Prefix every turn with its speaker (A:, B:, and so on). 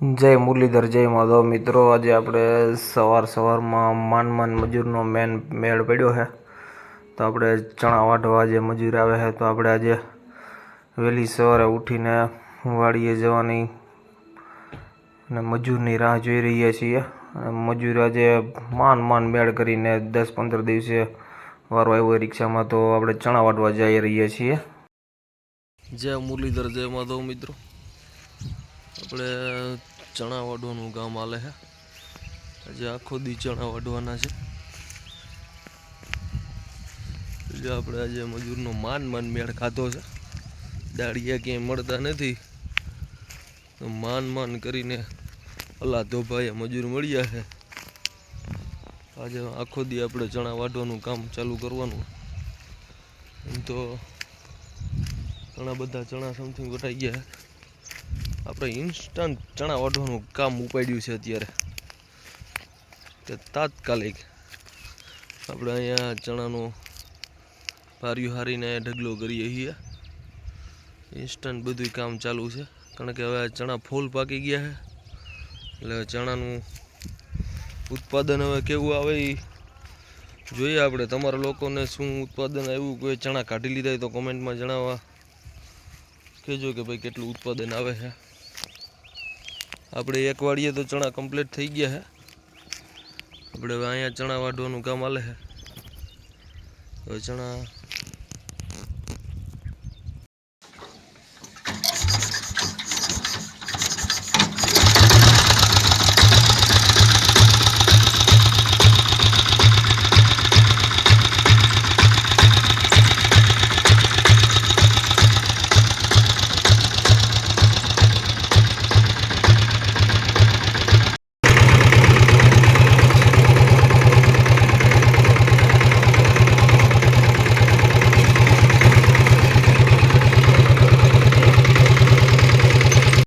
A: જય મુરલીધર, જય માધવ. મિત્રો, આજે આપણે સવાર સવારમાં માન માન મજૂરનો મેન મેળ પડ્યો છે. તો આપણે ચણા વાઢવા જે મજૂર આવે છે, તો આપણે આજે વહેલી સવારે ઉઠીને વાડીએ જવાની અને મજૂરની રાહ જોઈ રહ્યા છીએ. અને મજૂર આજે માન માન મેળ કરીને દસ પંદર દિવસે વારો આવ્યો રિક્ષામાં, તો આપણે ચણા વાઢવા જઈ રહ્યા છીએ. જય મુરલીધર, જય માધવ મિત્રો. આપણે ચણા વાઢવાનું કામ હાલે છે આજે આખો દી ચણા વાઢવાના છે આપણે આજે મજૂરનો માન માન મેળ ખાધો છે. દાળિયા ક્યાંય મળતા નથી. તો માન માન કરીને અલા ધોભાઈએ મજૂર મળ્યા છે. આજે આખો દી આપણે ચણા વાઢવાનું કામ ચાલુ કરવાનું. એમ તો ઘણા બધા ચણા સમથિંગ વટાઈ ગયા. આપણે ઇન્સ્ટન્ટ ચણા વાઢવાનું કામ ઉપાડ્યું છે અત્યારે. કે તાત્કાલિક આપણે અહીંયા ચણાનો ભાર્યું હારીને ઢગલો કરીએ છીએ. ઇન્સ્ટન્ટ બધું કામ ચાલુ છે. કારણ કે હવે ચણા ફૂલ પાકી ગયા છે. એટલે ચણાનું ઉત્પાદન હવે કેવું આવે એ જોઈએ આપણે. તમારા લોકોને શું ઉત્પાદન આવ્યું? કોઈ ચણા કાઢી લીધા હોય તો કોમેન્ટમાં જણાવવા. કહેજો કે ભાઈ, કેટલું ઉત્પાદન આવે છે. આપણે એક વાડીએ તો ચણા કમ્પ્લીટ થઈ ગયા છે. આપણે અહીંયા ચણા વાઢવાનું કામ હાલે છે. હવે ચણા